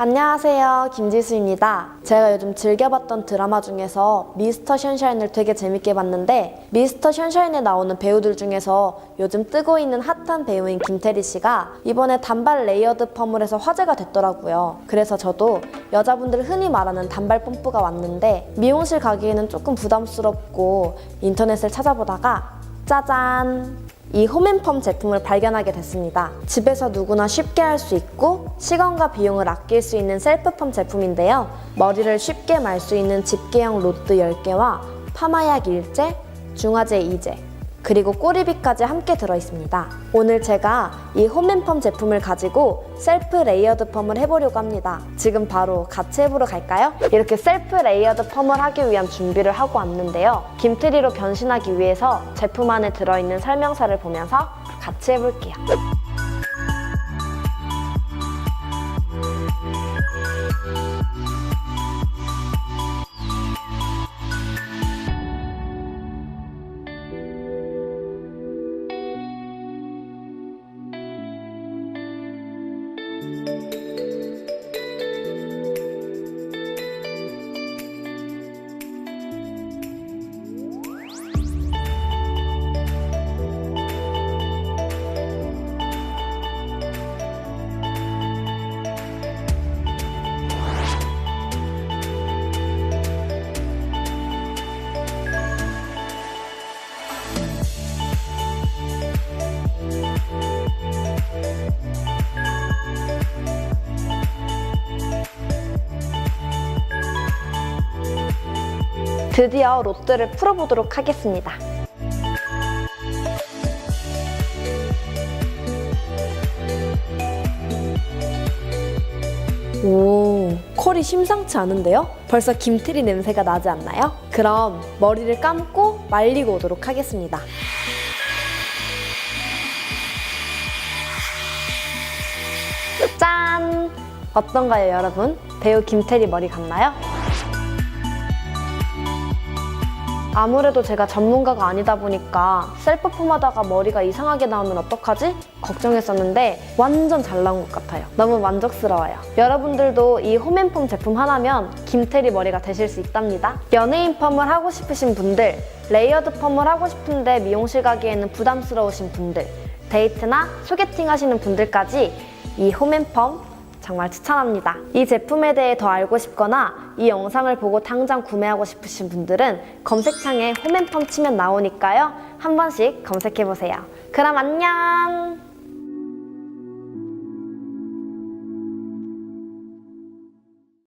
안녕하세요. 김지수입니다. 제가 요즘 즐겨봤던 드라마 중에서 미스터 션샤인을 되게 재밌게 봤는데 미스터 션샤인에 나오는 배우들 중에서 요즘 뜨고 있는 핫한 배우인 김태리 씨가 이번에 단발 레이어드 펌을 해서 화제가 됐더라고요. 그래서 저도 여자분들 흔히 말하는 단발 펌프가 왔는데 미용실 가기에는 조금 부담스럽고 인터넷을 찾아보다가 짜잔! 이 홈앤펌 제품을 발견하게 됐습니다. 집에서 누구나 쉽게 할 수 있고 시간과 비용을 아낄 수 있는 셀프펌 제품인데요. 머리를 쉽게 말 수 있는 집게형 로드 10개와 파마약 일제, 중화제 2제, 그리고 꼬리빗까지 함께 들어있습니다. 오늘 제가 이 홈앤펌 제품을 가지고 셀프 레이어드 펌을 해보려고 합니다. 지금 바로 같이 해보러 갈까요? 이렇게 셀프 레이어드 펌을 하기 위한 준비를 하고 왔는데요. 김트리로 변신하기 위해서 제품 안에 들어있는 설명서를 보면서 같이 해볼게요. Música 드디어 롯데를 풀어보도록 하겠습니다. 오, 컬이 심상치 않은데요? 벌써 김트리 냄새가 나지 않나요? 그럼 머리를 감고 말리고 오도록 하겠습니다. 짠! 어떤가요, 여러분? 배우 김태리 머리 같나요? 아무래도 제가 전문가가 아니다 보니까 셀프폼 하다가 머리가 이상하게 나오면 어떡하지? 걱정했었는데 완전 잘 나온 것 같아요. 너무 만족스러워요. 여러분들도 이 홈앤폼 제품 하나면 김태리 머리가 되실 수 있답니다. 연예인 펌을 하고 싶으신 분들, 레이어드 펌을 하고 싶은데 미용실 가기에는 부담스러우신 분들, 데이트나 소개팅 하시는 분들까지 이 홈앤펌 정말 추천합니다. 이 제품에 대해 더 알고 싶거나 이 영상을 보고 당장 구매하고 싶으신 분들은 검색창에 홈앤펌 치면 나오니까요. 한 번씩 검색해보세요. 그럼 안녕!